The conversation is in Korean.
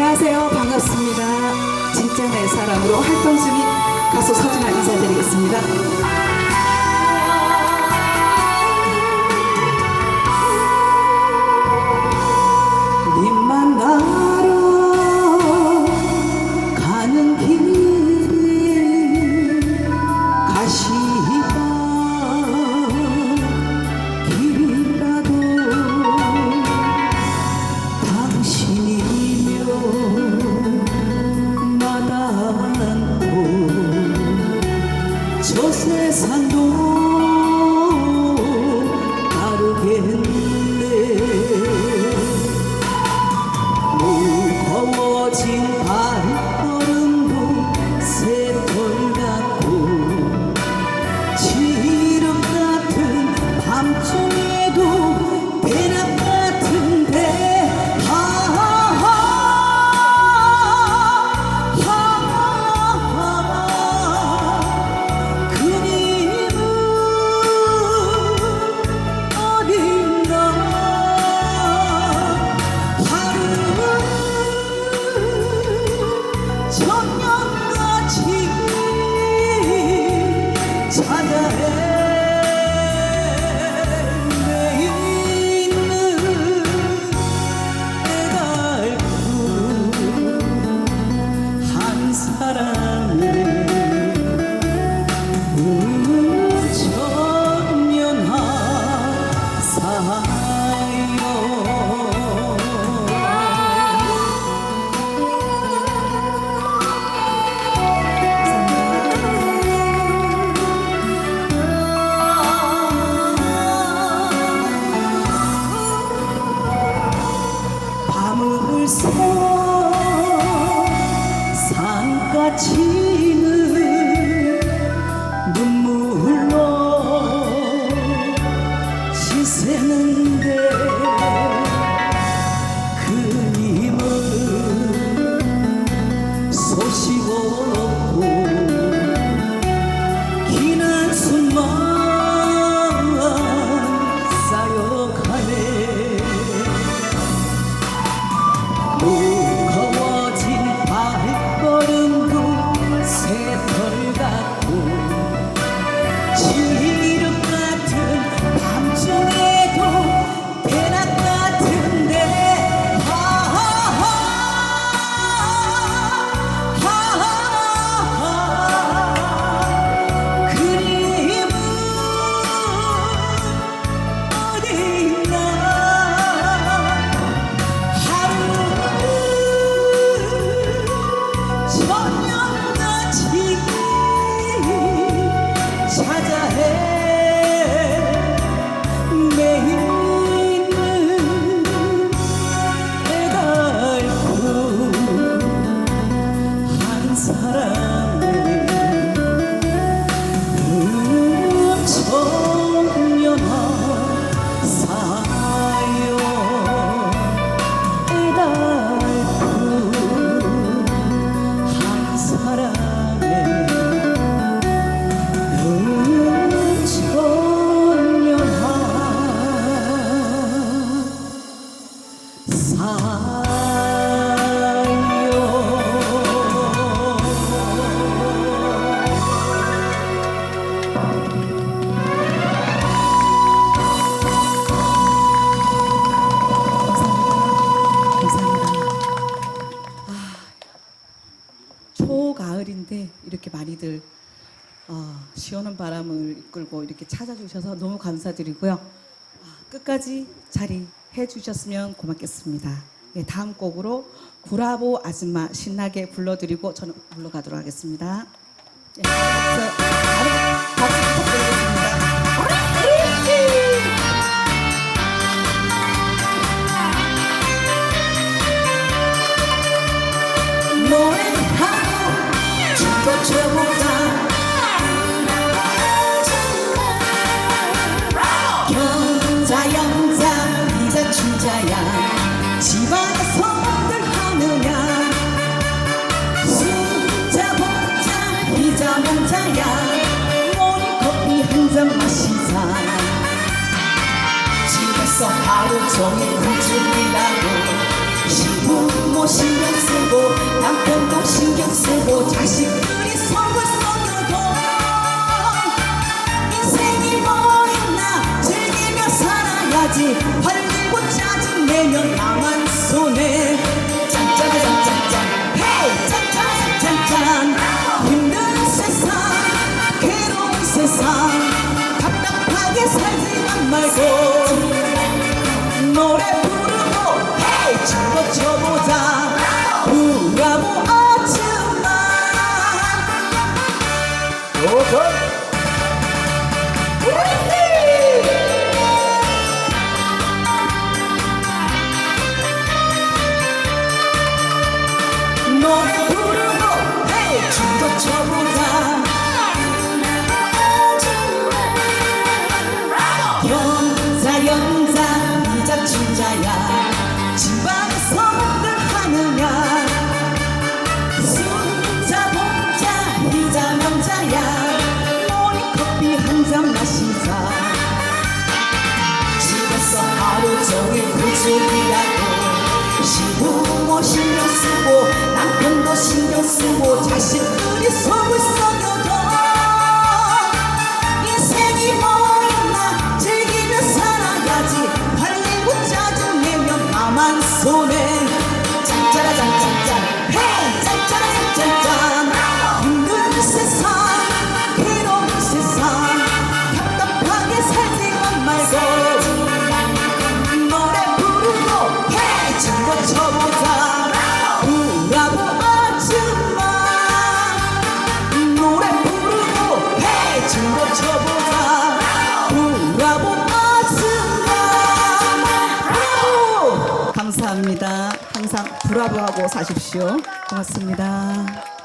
안녕하세요. 반갑습니다. 진짜 내 사랑으로 중인 가수 서진아 인사드리겠습니다. 새워 산까지 사람 초가을인데 이렇게 많이들 어, 시원한 바람을 이끌고 이렇게 찾아주셔서 너무 감사드리고요. 아, 끝까지 자리 해 주셨으면 고맙겠습니다. 예, 다음 곡으로 구라보 아줌마 신나게 불러드리고 저는 물러가도록 하겠습니다. 예, 하루 종일 한숨이라고. 시부 모 신경 쓰고 남편도 뭐 신경 쓰고 자식들이 서로 너무 어지만 도전! 쓰고 자식들이 속을 썩여도 인생이 뭐 있나 즐기며 살아야지. 할리고 짜증내면 나만 손해. 브라보하고 사십시오. 고맙습니다.